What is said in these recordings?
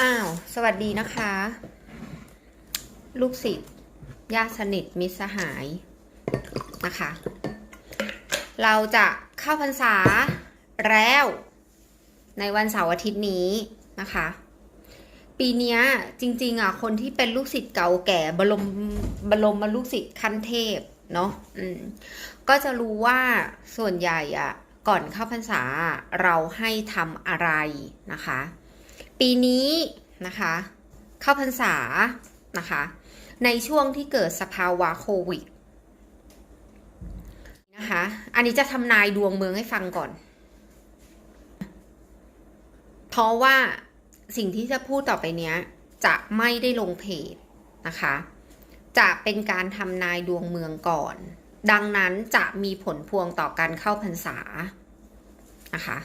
อ้าว สวัสดีนะคะ ลูกศิษย์ญาติสนิทมิตรสหายนะคะ เราจะเข้าพรรษาแล้วในวันเสาร์อาทิตย์นี้นะคะ ปีนี้จริงๆอะคนที่เป็นลูกศิษย์เก่าแก่บรมบรมมาลูกศิษย์ขั้นเทพเนาะก็จะรู้ว่าส่วนใหญ่อะก่อนเข้าพรรษาเราให้ทำอะไรนะคะ ปีนี้นะคะเข้าพรรษานะคะในช่วงที่เกิดสภาวะโควิดนะคะอันนี้จะทำนายดวงเมืองให้ฟังก่อน เพราะว่าสิ่งที่จะพูดต่อไปเนี้ยจะไม่ได้ลงเพจนะคะ จะเป็นการทำนายดวงเมืองก่อน ดังนั้นจะมีผลพวงต่อการเข้าพรรษานะคะ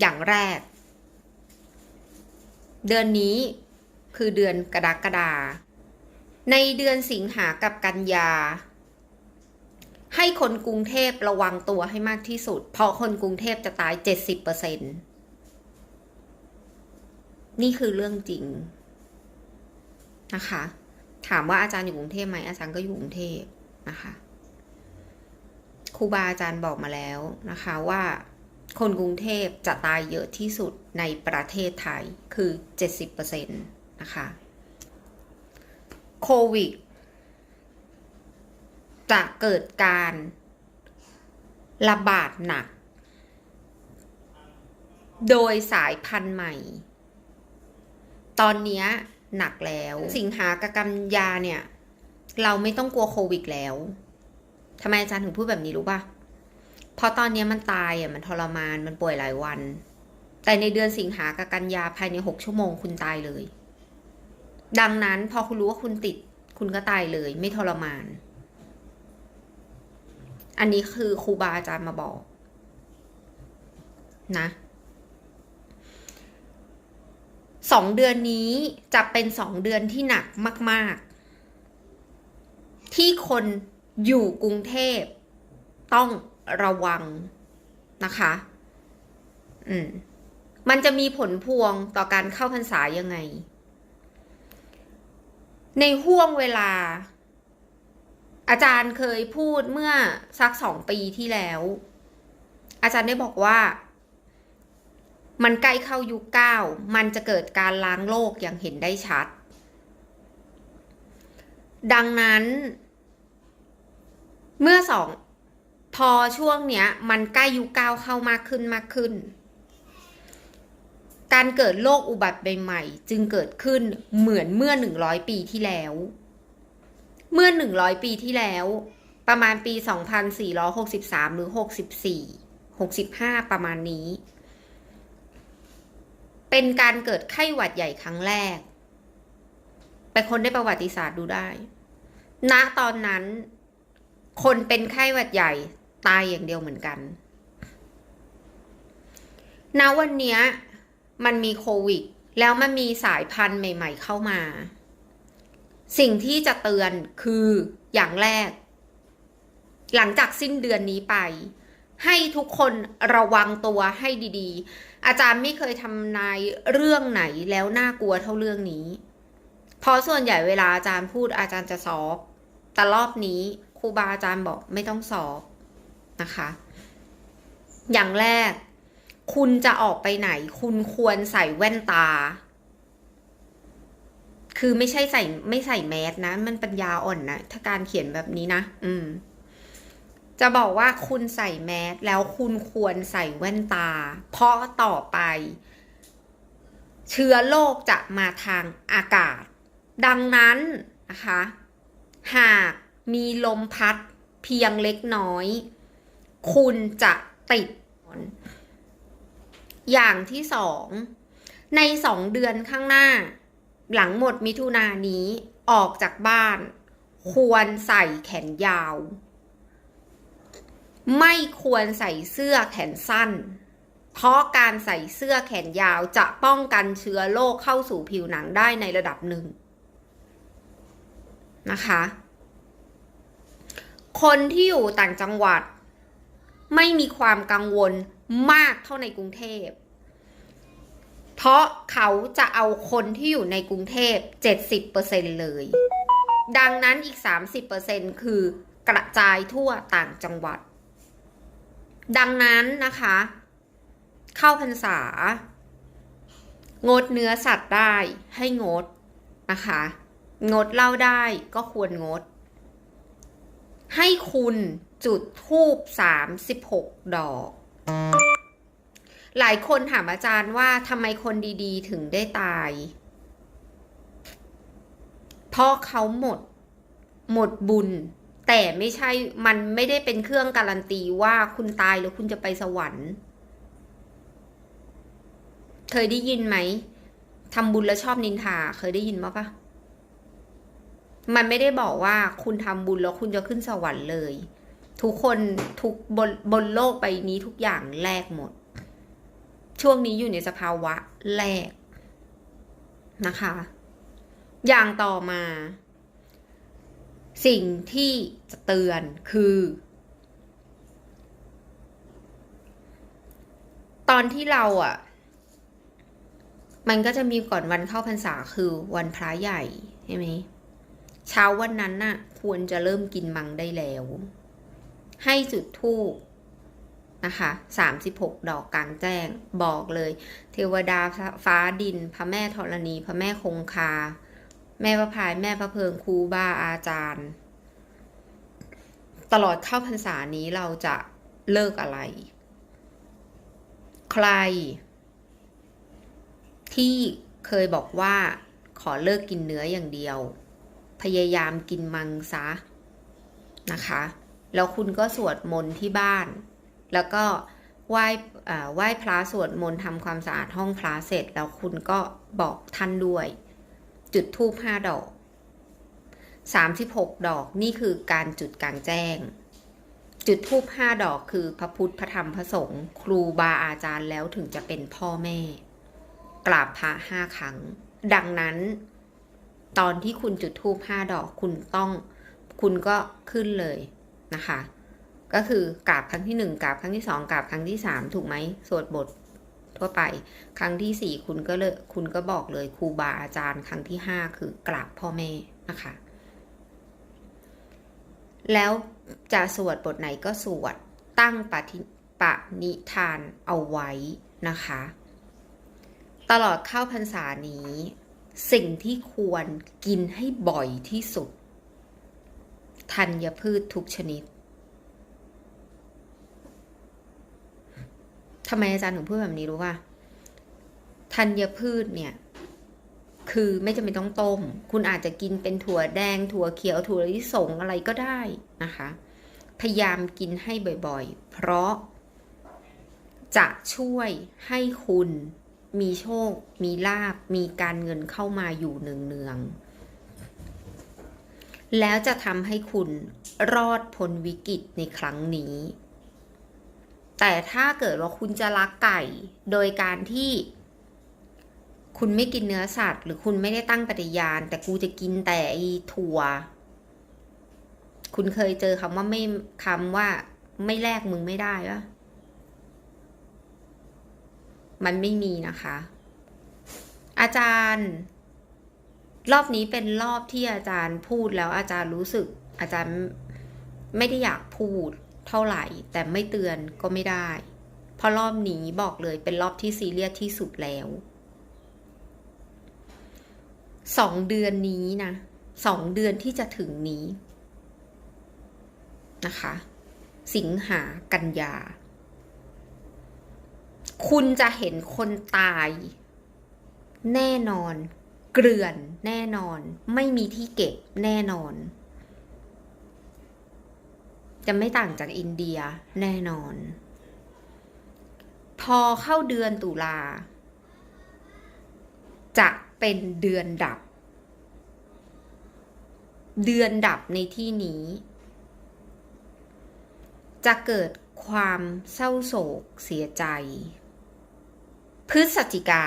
อย่างแรก เดือนนี้คือเดือนกรกฎาในเดือนสิงหากับกันยา ให้คนกรุงเทพระวังตัวให้มากที่สุด เพราะคนกรุงเทพจะตาย 70%นี่คือเรื่องจริงนะคะ ถามว่าอาจารย์อยู่กรุงเทพไหมอาจารย์ก็อยู่กรุงเทพนะคะครูบาอาจารย์บอกมาแล้วนะคะว่า คนกรุงเทพจะตายเยอะที่สุดในประเทศไทยคือ 70%นะคะโควิด จะเกิดการระบาดหนัก โดยสายพันธุ์ใหม่ ตอนนี้หนักแล้ว สิงหากับกันยาเนี่ย เราไม่ต้องกลัวโควิดแล้วทำไมอาจารย์ถึงพูดแบบนี้รู้ป่ะ เพราะตอนนี้มันตายอะมันทรมานมันป่วยหลายวัน แต่ในเดือนสิงหากับกันยาภายในหกชั่วโมงคุณตายเลย ดังนั้นพอคุณรู้ว่าคุณติด คุณก็ตายเลย ไม่ทรมาน อันนี้คือครูบาอาจารย์มาบอก นะสองเดือนนี้จะเป็นสองเดือนที่หนักมาก ๆ ที่คนอยู่กรุงเทพต้อง ระวังนะคะ อืม มันจะมีผลพวงต่อการเข้าพรรษายังไง ในห่วงเวลา อาจารย์เคยพูดเมื่อสักสองปีที่แล้ว อาจารย์ได้บอกว่า มันใกล้เข้ายุคเก้า มันจะเกิดการล้างโลกอย่างเห็นได้ชัด ดังนั้น เมื่อสอง พอช่วงเนี้ย มันใกล้ยุคเก้าเข้ามากขึ้นมากขึ้น การเกิดโรคอุบัติใหม่ๆจึงเกิดขึ้นเหมือนเมื่อหนึ่งร้อยปีที่แล้ว เมื่อหนึ่งร้อยปีที่แล้ว ประมาณปีสองพันสี่ร้อหกสิบสามหรือหกสิบสี่หกสิบห้าประมาณนี้ เป็นการเกิดไข้หวัดใหญ่ครั้งแรก ไปคนได้ประวัติศาสตร์ดูได้ณตอนนั้นคนเป็นไข้หวัดใหญ่ ตายอย่างเดียวเหมือนกันณวันนี้มันมีโควิด แล้วมันมีสายพันธุ์ใหม่ ๆ เข้ามา สิ่งที่จะเตือนคืออย่างแรก หลังจากสิ้นเดือนนี้ไป ให้ทุกคนระวังตัวให้ดีๆ อาจารย์ไม่เคยทำนายเรื่องไหนแล้วน่ากลัวเท่าเรื่องนี้ เพราะส่วนใหญ่เวลาอาจารย์พูดอาจารย์จะซอฟแต่รอบนี้ครูบาอาจารย์บอกไม่ต้องซอฟ นะคะ อย่างแรก คุณจะออกไปไหน คุณควรใส่แว่นตา คือไม่ใช่ใส่ไม่ใส่แมสนะ มันปัญญาอ่อนนะ ถ้าการเขียนแบบนี้นะ อืม จะบอกว่าคุณใส่แมสแล้วคุณควรใส่แว่นตา เพราะต่อไป เชื้อโรคจะมาทางอากาศ ดังนั้นนะคะ หากมีลมพัดเพียงเล็กน้อย คุณจะติด อย่างที่สอง ในสองเดือนข้างหน้า หลังหมดมิถุนายนนี้ออกจากบ้าน ควรใส่แขนยาว ไม่ควรใส่เสื้อแขนสั้น เพราะการใส่เสื้อแขนยาวจะป้องกันเชื้อโรคเข้าสู่ผิวหนังได้ในระดับหนึ่งนะคะ คนที่อยู่ต่างจังหวัด ไม่มีความกังวลมากเท่าในกรุงเทพ เพราะเขาจะเอาคนที่อยู่ในกรุงเทพ 70%เลย ดังนั้นอีก 30%คือกระจายทั่วต่างจังหวัด ดังนั้นนะคะ เข้าพรรษา งดเนื้อสัตว์ได้ให้งดนะคะ งดเหล้าได้ก็ควรงด ให้คุณ จุดทูบ36ดอก หลายคนถามอาจารย์ว่าทำไมคนดีๆถึงได้ตาย เพราะเขาหมด หมดบุญ แต่ไม่ใช่มันไม่ได้เป็นเครื่องการันตีว่าคุณตายแล้วคุณจะไปสวรรค์ เคยได้ยินไหมทำบุญแล้วชอบนินทา เคยได้ยินมาปะมันไม่ได้บอกว่าคุณทำบุญแล้วคุณจะขึ้นสวรรค์เลย ทุกคนทุกบนบนโลกใบนี้ทุกอย่างแลกหมด ช่วงนี้อยู่ในสภาวะแลกนะคะ อย่างต่อมา สิ่งที่จะเตือนคือ ตอนที่เราอะ่ะ มันก็จะมีก่อนวันเข้าพรรษาคือวันพระใหญ่ใช่ไหมเช้าวันนั้นน่ะ ควรจะเริ่มกินมังได้แล้ว ให้จุดธูปนะคะสามสิบหกดอกกลางแจ้งบอกเลย เทวดาฟ้าดิน พระแม่ธรณี พระแม่คงคา แม่พระพายแม่พระเพิงครูบาอาจารย์ ตลอดเข้าพรรษานี้เราจะเลิกอะไร ใคร ที่เคยบอกว่าขอเลิกกินเนื้ออย่างเดียว พยายามกินมังซะนะคะ แล้วคุณก็สวดมนต์ที่บ้าน แล้วก็ไหว้ไหว้พระสวดมนต์ทำความสะอาดห้องพระเสร็จ แล้วคุณก็บอกท่านด้วย จุดทูปห้าดอกสามสิบหกดอกนี่คือการจุดกลางแจ้ง จุดทูปห้าดอกคือพระพุทธพระธรรมพระสงฆ์ครูบาอาจารย์แล้วถึงจะเป็นพ่อแม่ กราบพระห้าครั้ง ดังนั้น ตอนที่คุณจุดทูปห้าดอกคุณต้อง คุณก็ขึ้นเลย นะคะ ก็คือกราบครั้งที่หนึ่งกราบครั้งที่สองกราบครั้งที่สามถูกไหมสวดบททั่วไป ครั้งที่สี่คุณก็เลยคุณก็บอกเลยครูบาอาจารย์ ครั้งที่ห้าคือกราบพ่อแม่นะคะ แล้วจะสวดบทไหนก็สวดตั้งปฏิปณิธานเอาไว้นะคะ ตลอดเข้าพรรษานี้ สิ่งที่ควรกินให้บ่อยที่สุด ธัญพืชทุกชนิดทำไมอาจารย์ถึงพูดแบบนี้รู้ป่ะธัญพืชเนี่ย คือไม่จำเป็นต้องต้ม คุณอาจจะกินเป็นถั่วแดง ถั่วเขียว ถั่วลิสงอะไรก็ได้นะคะ พยายามกินให้บ่อยๆ เพราะ จะช่วยให้คุณมีโชค มีลาบ มีการเงินเข้ามาอยู่เนืองๆ แล้วจะทำให้คุณรอดพ้นวิกฤตในครั้งนี้ แต่ถ้าเกิดว่าคุณจะรักไก่ โดยการที่คุณไม่กินเนื้อสัตว์ หรือคุณไม่ได้ตั้งปฏิญาณ แต่กูจะกินแต่ไอถั่ว คุณเคยเจอคำว่าไม่คำว่า ไม่แลกมึงไม่ได้ปะมันไม่มีนะคะ อาจารย์ รอบนี้เป็นรอบที่อาจารย์พูดแล้วอาจารย์รู้สึก อาจารย์ไม่ได้อยากพูดเท่าไหร่ แต่ไม่เตือนก็ไม่ได้ เพราะรอบนี้บอกเลยเป็นรอบที่ซีเรียสที่สุดแล้วสองเดือนนี้นะสองเดือนที่จะถึงนี้นะคะ สิงหากันยา คุณจะเห็นคนตาย แน่นอน เกลื่อนแน่นอน ไม่มีที่เก็บแน่นอน จะไม่ต่างจากอินเดียแน่นอน พอเข้าเดือนตุลา จะเป็นเดือนดับ เดือนดับในที่นี้ จะเกิดความเศร้าโศกเสียใจ พฤศจิกา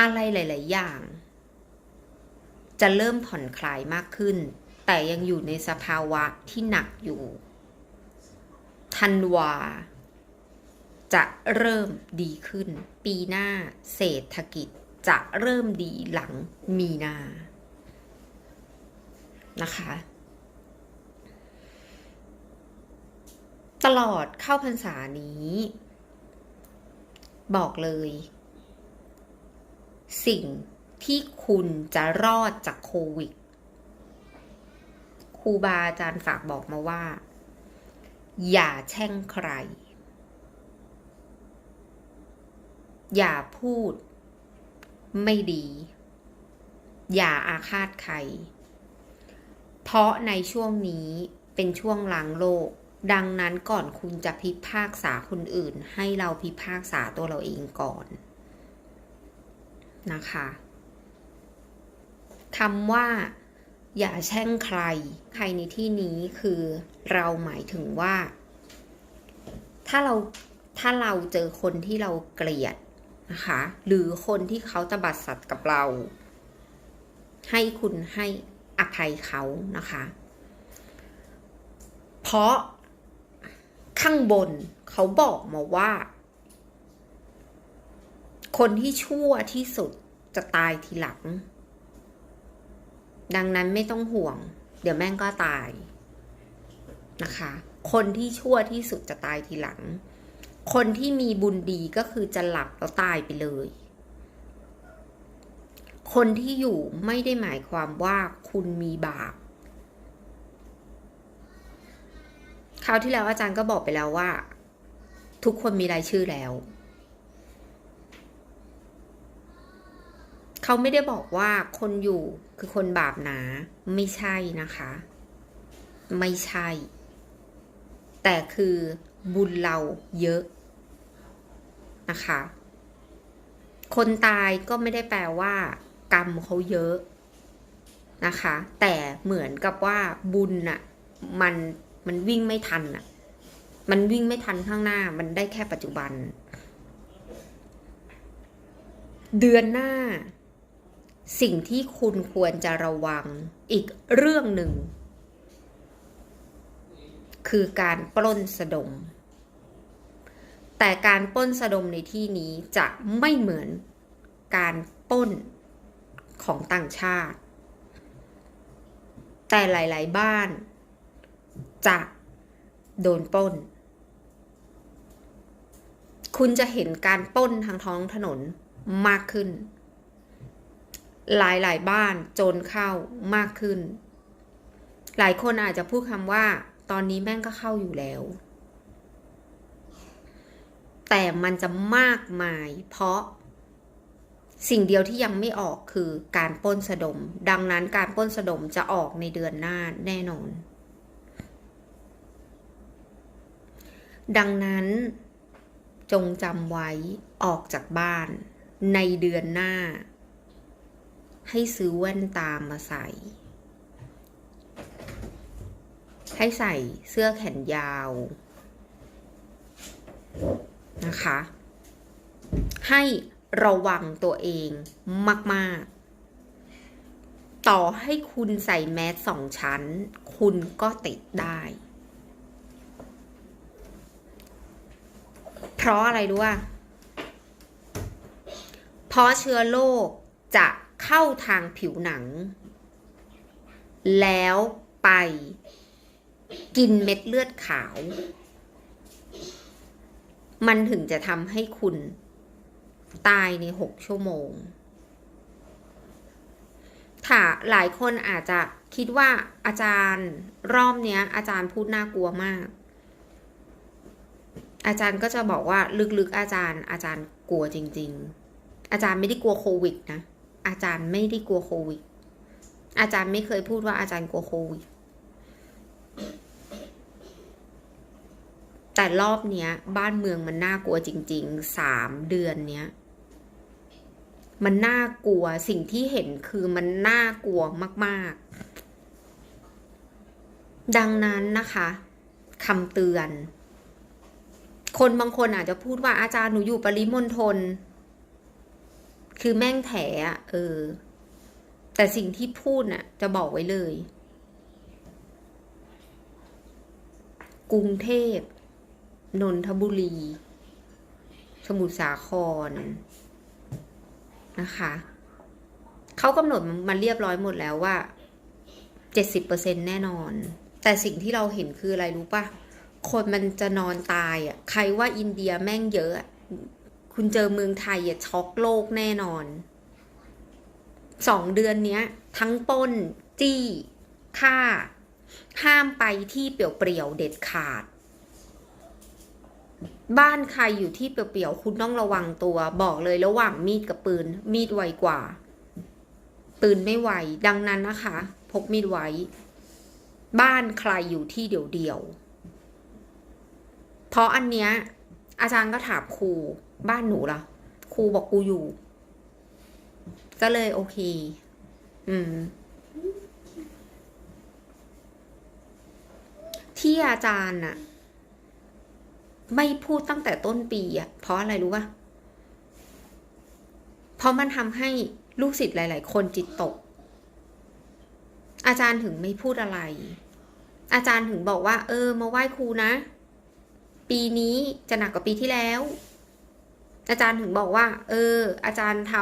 อะไรหลาย ๆ อย่าง จะเริ่มผ่อนคลายมากขึ้น แต่ยังอยู่ในสภาวะที่หนักอยู่ธันวา จะเริ่มดีขึ้น ปีหน้าเศรษฐกิจจะเริ่มดีหลังมีนา นะคะ ตลอดเข้าพรรษานี้ บอกเลย สิ่งที่คุณจะรอดจากโควิดครูบาอาจารย์ฝากบอกมาว่า อย่าแช่งใคร อย่าพูด ไม่ดี อย่าอาฆาตใคร เพราะในช่วงนี้เป็นช่วงล้างโลก ดังนั้นก่อนคุณจะพิพากษาคนอื่น ให้เราพิพากษาตัวเราเองก่อน นะคะคำว่า อย่าแช่งใคร ใครในที่นี้คือเราหมายถึงว่า ถ้าเราถ้าเราเจอคนที่เราเกลียดนะคะ หรือคนที่เขาจะบัดสัตว์กับเรา ให้คุณให้อภัยเขานะคะ เพราะข้างบนเขาบอกมาว่า คนที่ชั่วที่สุดจะตายทีหลัง ดังนั้นไม่ต้องห่วง เดี๋ยวแม่งก็ตายนะคะ คนที่ชั่วที่สุดจะตายทีหลัง คนที่มีบุญดีก็คือจะหลับแล้วตายไปเลย คนที่อยู่ไม่ได้หมายความว่าคุณมีบาปคราวที่แล้วอาจารย์ก็บอกไปแล้วว่า ทุกคนมีรายชื่อแล้ว เขาไม่ได้บอกว่าคนอยู่คือคนบาปหนา ไม่ใช่นะคะ ไม่ใช่ แต่คือบุญเราเยอะนะคะ คนตายก็ไม่ได้แปลว่า กรรมเขาเยอะนะคะ แต่เหมือนกับว่าบุญน่ะมันมันวิ่งไม่ทันน่ะ มันวิ่งไม่ทันข้างหน้า มันได้แค่ปัจจุบัน เดือนหน้า สิ่งที่คุณควรจะระวังอีกเรื่องหนึ่ง คือการปล้นสะดม แต่การปล้นสะดมในที่นี้จะไม่เหมือนการปล้นของต่างชาติ แต่หลาย ๆ บ้านจะโดนปล้น คุณจะเห็นการปล้นทางท้องถนนมากขึ้น หลายๆบ้านจรเข้ามากขึ้น หลายคนอาจจะพูดคำว่า ตอนนี้แม่งก็เข้าอยู่แล้ว แต่มันจะมากมาย เพราะสิ่งเดียวที่ยังไม่ออกคือการป้นสะดม ดังนั้นการป้นสะดมจะออกในเดือนหน้าแน่นอน ดังนั้นจงจำไว้ออกจากบ้านในเดือนหน้า ให้ซื้อแว่นตามมาใส่ ให้ใส่เสื้อแขนยาวนะคะ ให้ระวังตัวเองมาก ๆ ต่อให้คุณใส่แมสสองชั้น คุณก็ติดได้ เพราะอะไรรู้ว่าเพราะเชื้อโรคจะ เข้าทางผิวหนัง แล้วไปกินเม็ดเลือดขาว มันถึงจะทำให้คุณตายในหกชั่วโมง ถ้าหลายคนอาจจะคิดว่าอาจารย์รอบเนี้ย อาจารย์พูดน่ากลัวมาก อาจารย์ก็จะบอกว่าลึกๆอาจารย์ อาจารย์กลัวจริง ๆ อาจารย์ไม่ได้กลัวโควิดนะ อาจารย์ไม่ได้กลัวโควิด อาจารย์ไม่เคยพูดว่าอาจารย์กลัวโควิด แต่รอบเนี้ย บ้านเมืองมันน่ากลัวจริงๆสามเดือนเนี้ย มันน่ากลัวสิ่งที่เห็นคือมันน่ากลัวมาก ๆ ดังนั้นนะคะคำเตือน คนบางคนอาจจะพูดว่าอาจารย์หนูอยู่ปริมณฑล คือแม่งแถอะเออ แต่สิ่งที่พูดน่ะ จะบอกไว้เลย กรุงเทพ นนทบุรี สมุทรสาครนะคะ เขากำหนดมาเรียบร้อยหมดแล้วว่าเจ็ดสิบเปอร์เซ็นแน่นอน แต่สิ่งที่เราเห็นคืออะไรรู้ปะคนมันจะนอนตายอะ ใครว่าอินเดียแม่งเยอะ คุณเจอเมืองไทยอะช็อกโลกแน่นอนสองเดือนเนี้ย ทั้งป้น จี้ฆ่า ห้ามไปที่เปลี่ยวๆเด็ดขาด บ้านใครอยู่ที่เปลี่ยวๆคุณต้องระวังตัว บอกเลยระหว่างมีดกับปืน มีดไวกว่า ปืนไม่ไวดังนั้นนะคะ พกมีดไว้ บ้านใครอยู่ที่เดี่ยวๆเพราะอันเนี้ยอาจารย์ก็ถามครู บ้านหนูล่ะครูบอกกูอยู่ ก็เลยโอเค อืม ที่อาจารย์น่ะ ไม่พูดตั้งแต่ต้นปีอะเพราะอะไรรู้ป่ะเพราะมันทำให้ลูกศิษย์หลาย ๆ คนจิตตก อาจารย์ถึงไม่พูดอะไร อาจารย์ถึงบอกว่า เออ มาไหว้ครูนะ ปีนี้จะหนักกว่าปีที่แล้ว อาจารย์ถึงบอกว่า เออ อาจารย์ท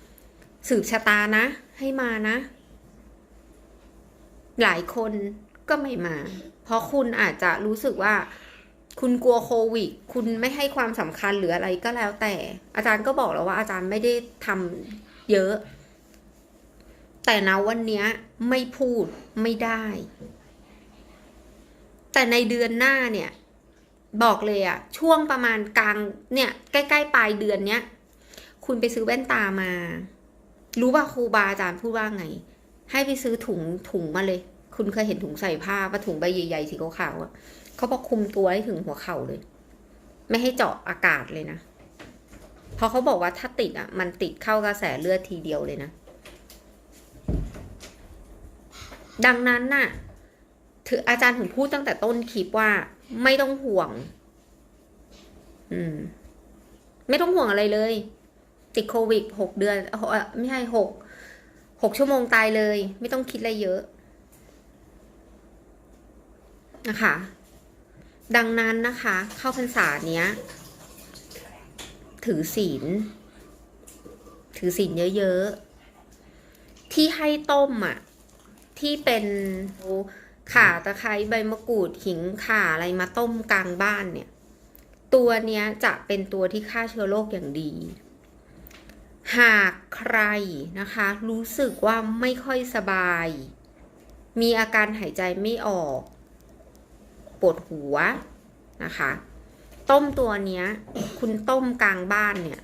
ำสืบชะตานะ ให้มานะ หลายคนก็ไม่มา เพราะคุณอาจจะรู้สึกว่า คุณกลัวโควิด คุณไม่ให้ความสำคัญหรืออะไรก็แล้วแต่ อาจารย์ก็บอกแล้วว่า อาจารย์ไม่ได้ทำเยอะ แต่นะวันเนี้ยไม่พูดไม่ได้ แต่ในเดือนหน้าเนี่ย บอกเลยอะช่วงประมาณกลางเนี่ยใกล้ๆปลายเดือนเนี้ยคุณไปซื้อแว่นตามา รู้ว่าครูบาอาจารย์พูดว่าไง ให้ไปซื้อถุงถุงมาเลย คุณเคยเห็นถุงใส่ผ้าปะถุงใบใหญ่ๆสีขาวๆอะเขาบอกคุมตัวให้ถึงหัวเข่าเลย ไม่ให้เจาะอากาศเลยนะเพราะเขาบอกว่าถ้าติดอะ มันติดเข้ากระแสเลือดทีเดียวเลยนะ ดังนั้นน่ะ ถืออาจารย์ถึงพูดตั้งแต่ต้นคลิปว่าไม่ต้องห่วง อืม ไม่ต้องห่วงอะไรเลย ติดโควิดหกเดือนอไม่ใช่หกหกชั่วโมงตายเลย ไม่ต้องคิดอะไรเยอะนะคะ ดังนั้นนะคะ เข้าพรรษาเนี้ย ถือศีล ถือศีลเยอะๆ ที่ให้ต้มอะ ที่เป็น ข่าตะไคร้ใบมะกรูดหิงข่าอะไรมาต้มกลางบ้านเนี่ย ตัวเนี้ยจะเป็นตัวที่ฆ่าเชื้อโรคอย่างดี หากใครนะคะ รู้สึกว่าไม่ค่อยสบาย มีอาการหายใจไม่ออกปวดหัวนะคะ ต้มตัวเนี้ย คุณต้มกลางบ้านเนี่ย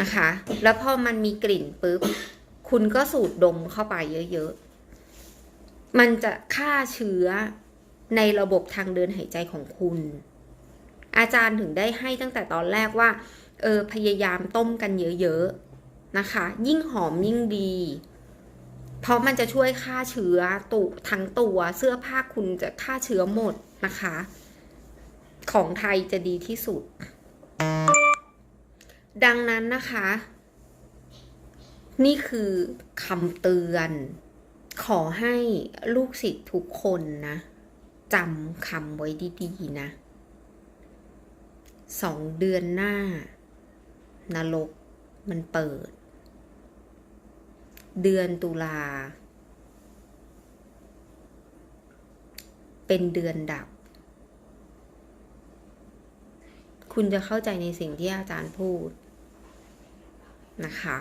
นะคะ แล้วพอมันมีกลิ่นปุ๊บ คุณก็สูดดมเข้าไปเยอะๆ มันจะฆ่าเชื้อในระบบทางเดินหายใจของคุณ อาจารย์ถึงได้ให้ตั้งแต่ตอนแรกว่า เออ พยายามต้มกันเยอะๆ นะคะ ยิ่งหอมยิ่งดี เพราะมันจะช่วยฆ่าเชื้อตุทั้งตัวเสื้อผ้าคุณจะฆ่าเชื้อหมดนะคะ ของไทยจะดีที่สุด ดังนั้นนะคะ นี่คือคำเตือน ขอให้ลูกศิษย์ทุกคนนะจำคำไว้ดีๆนะสองเดือนหน้านรกมันเปิด เดือนตุลา เป็นเดือนดับ คุณจะเข้าใจในสิ่งที่อาจารย์พูดนะคะ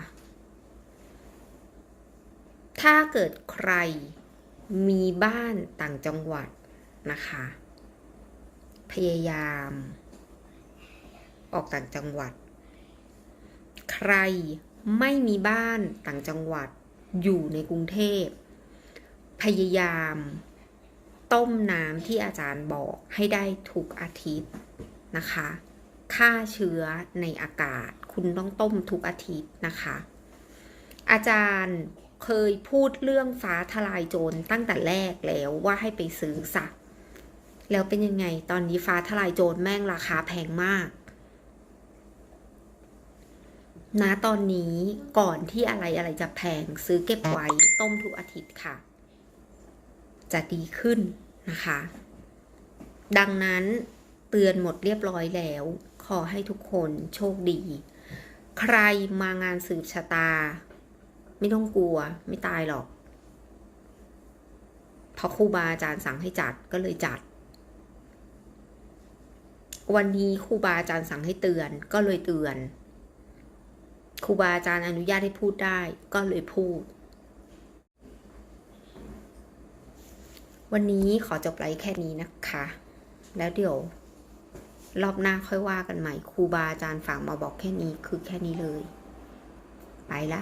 ถ้าเกิดใครมีบ้านต่างจังหวัดนะคะ พยายาม ออกต่างจังหวัด ใครไม่มีบ้านต่างจังหวัดอยู่ในกรุงเทพ พยายาม ต้มน้ำที่อาจารย์บอกให้ได้ทุกอาทิตย์นะคะ ฆ่าเชื้อในอากาศ คุณต้องต้มทุกอาทิตย์นะคะ อาจารย์ เคยพูดเรื่องฟ้าทลายโจรตั้งแต่แรกแล้วว่าให้ไปซื้อสักแล้วเป็นยังไงตอนนี้ฟ้าทลายโจรแม่งราคาแพงมากนะตอนนี้ก่อนที่อะไรอะไรจะแพงซื้อเก็บไว้ต้มทุกอาทิตย์ค่ะ จะดีขึ้นนะคะ ดังนั้นเตือนหมดเรียบร้อยแล้ว ขอให้ทุกคนโชคดี ใครมางานสืบชะตา ไม่ต้องกลัว ไม่ตายหรอกเพราะครูบาอาจารย์สั่งให้จัดก็เลยจัด วันนี้ครูบาอาจารย์สั่งให้เตือนก็เลยเตือนครูบาอาจารย์อนุญาตให้พูดได้ก็เลยพูด วันนี้ขอจบไลฟ์แค่นี้นะคะ แล้วเดี๋ยวรอบหน้าค่อยว่ากันใหม่ครูบาอาจารย์ฝากมาบอกแค่นี้คือแค่นี้เลย ไปละ